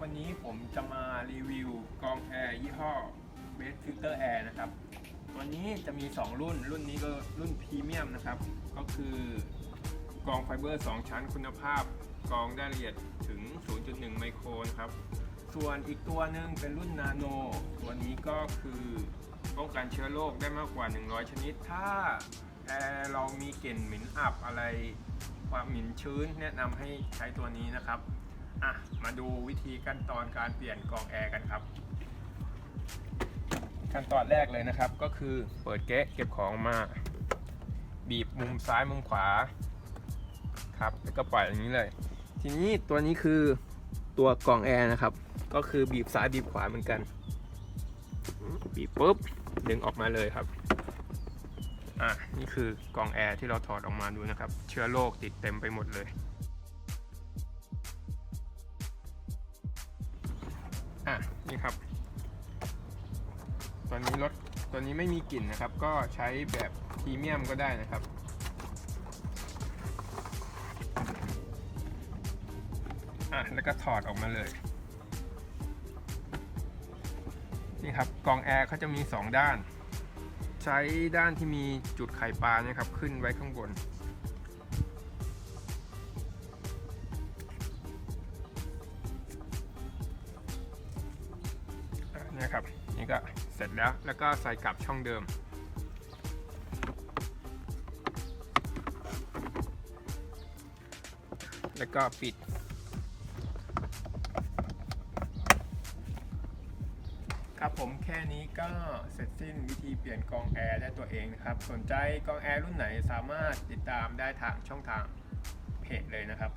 วันนี้ผมจะมารีวิวกองแอร์ยี่ห้อ Best Filter Air นะครับวันนี้จะมี 2 รุ่น รุ่นนี้ก็รุ่นพรีเมียมนะครับ ก็คือกองไฟเบอร์ 2 ชั้นคุณภาพกองได้ละเอียดถึง 0.1 ไมโครนะครับ ส่วนอีกตัวหนึ่งเป็นรุ่นนาโน ตัวนี้ก็คือป้องกันเชื้อโรคได้มากกว่า 100 ชนิด ถ้าแอร์เรามีกลิ่นเหม็นอับอะไรความหม็นชื้นแนะนำให้ใช้ตัวนี้นะครับ อะมาดูวิธีขั้นตอนการเปลี่ยนกรองแอร์กันครับ ขั้นตอนแรกเลยนะครับ ก็คือเปิดแก๊สเก็บของมา บีบมุมซ้ายมุมขวา ครับแล้วก็ปล่อยอย่างนี้เลย ทีนี้ตัวนี้คือตัวกรองแอร์นะครับ ก็คือบีบซ้ายบีบขวาเหมือนกัน บีบปุ๊บดึงออกมาเลยครับอะนี่คือกรองแอร์ที่เราถอดออกมาดูนะครับ เชื้อโรคติดเต็มไปหมดเลย อะนี่ครับตัวนี้รถตัวนี้ไม่มีกลิ่นนะครับ ก็ใช้แบบพรีเมียมก็ได้นะครับอะแล้วก็ถอดออกมาเลย นี่ครับกองแอร์เขาจะมี 2 ด้าน ใช้ด้านที่มีจุดไข่ปลาเนี่ยครับ ขึ้นไว้ข้างบนะเนี่ยครับนี่ก็เสร็จแล้วแล้วก็ใส่กลับช่องเดิม แล้วก็ปิด ครับผมแค่นี้ก็เสร็จสิ้นวิธีเปลี่ยนกองแอร์ได้ตัวเองนะครับ สนใจกองแอร์รุ่นไหนสามารถติดตามได้ทางช่องทางเพจเลยนะครับ